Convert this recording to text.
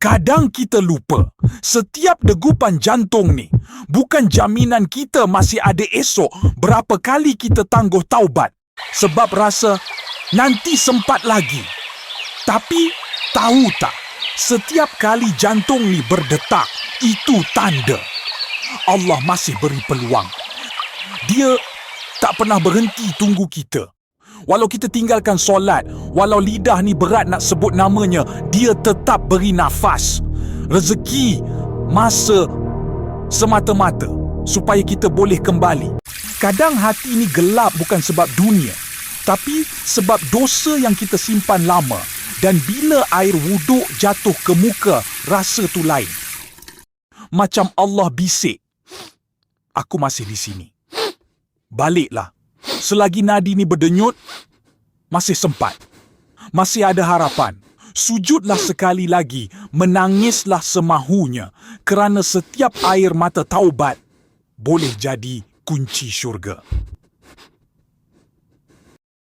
Kadang kita lupa, setiap degupan jantung ni bukan jaminan kita masih ada esok berapa kali kita tangguh taubat sebab rasa nanti sempat lagi. Tapi tahu tak, setiap kali jantung ni berdetak, itu tanda Allah masih beri peluang. Dia tak pernah berhenti tunggu kita. Walau kita tinggalkan solat, walau lidah ni berat nak sebut namanya, dia tetap beri nafas. Rezeki, masa, semata-mata supaya kita boleh kembali. Kadang hati ni gelap bukan sebab dunia, tapi sebab dosa yang kita simpan lama. Dan bila air wuduk jatuh ke muka, rasa tu lain. Macam Allah bisik. Aku masih di sini. Baliklah. Selagi nadi ni berdenyut, masih sempat. Masih ada harapan. Sujudlah sekali lagi, menangislah semahunya kerana setiap air mata taubat boleh jadi kunci syurga.